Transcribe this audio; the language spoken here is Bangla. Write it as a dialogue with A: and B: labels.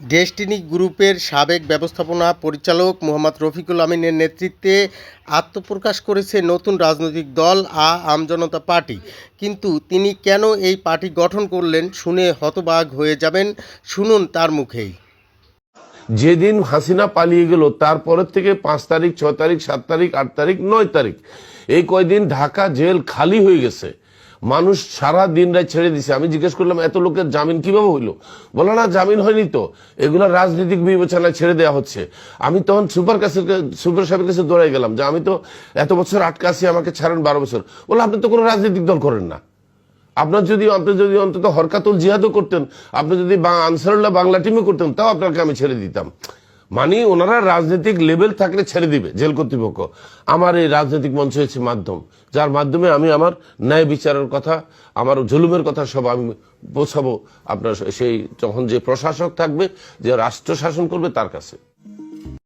A: ডেস্টিনি গ্রুপের সাবেক ব্যবস্থাপনা পরিচালক মোহাম্মদ রফিকুল আমিনের নেতৃত্বে আত্মপ্রকাশ করেছে নতুন রাজনৈতিক দল আ আমজনতা পার্টি। কিন্তু তিনি কেন এই পার্টি গঠন করলেন শুনে হতবাক হয়ে যাবেন শুনুন তার মুখেই।
B: যেদিন হাসিনা পালিয়ে গেল, তারপরের থেকে পাঁচ তারিখ ছয় তারিখ, সাত তারিখ, আট তারিখ, নয় তারিখ, এই কয়দিন ঢাকা জেল খালি হয়ে গেছে। মানুষ সারা দিন রাত ছেড়ে দিছে। আমি জিজ্ঞেস করলাম, এত লোকের জামিন কীভাবে হইল? বলো, না, জামিন হয়নি তো। এগুলো রাজনৈতিক বিবেচনায় ছেড়ে দেওয়া হচ্ছে। আমি তখন সুপার কাছে, সুপার সাহেবের কাছে দৌড়াই গেলাম যে, আমি তো এত বছর আটকে আছি, আমাকে ছাড়েন বারো বছর। বলে, আপনি তো কোনো রাজনৈতিক দল করেন না। আপনার যদি, আপনি যদি অন্তত হরকাতুল জিহাদও করতেন, আপনি যদি আনসারুল্লাহ বাংলা টিমও করতেন, তাও আপনাকে আমি ছেড়ে দিতাম। মানে ওনারা রাজনৈতিক লেভেল থাকলে ছেড়ে দিবে, জেল কর্তৃপক্ষ। আমার এই রাজনৈতিক মঞ্চ হয়েছে মাধ্যম। যার মাধ্যমে আমি আমার ন্যায় বিচারের কথা, আমার জুলুমের কথা সব আমি বোঝাবো আপনার সেই, যখন যে প্রশাসক থাকবে, যে রাষ্ট্র শাসন করবে তার কাছে।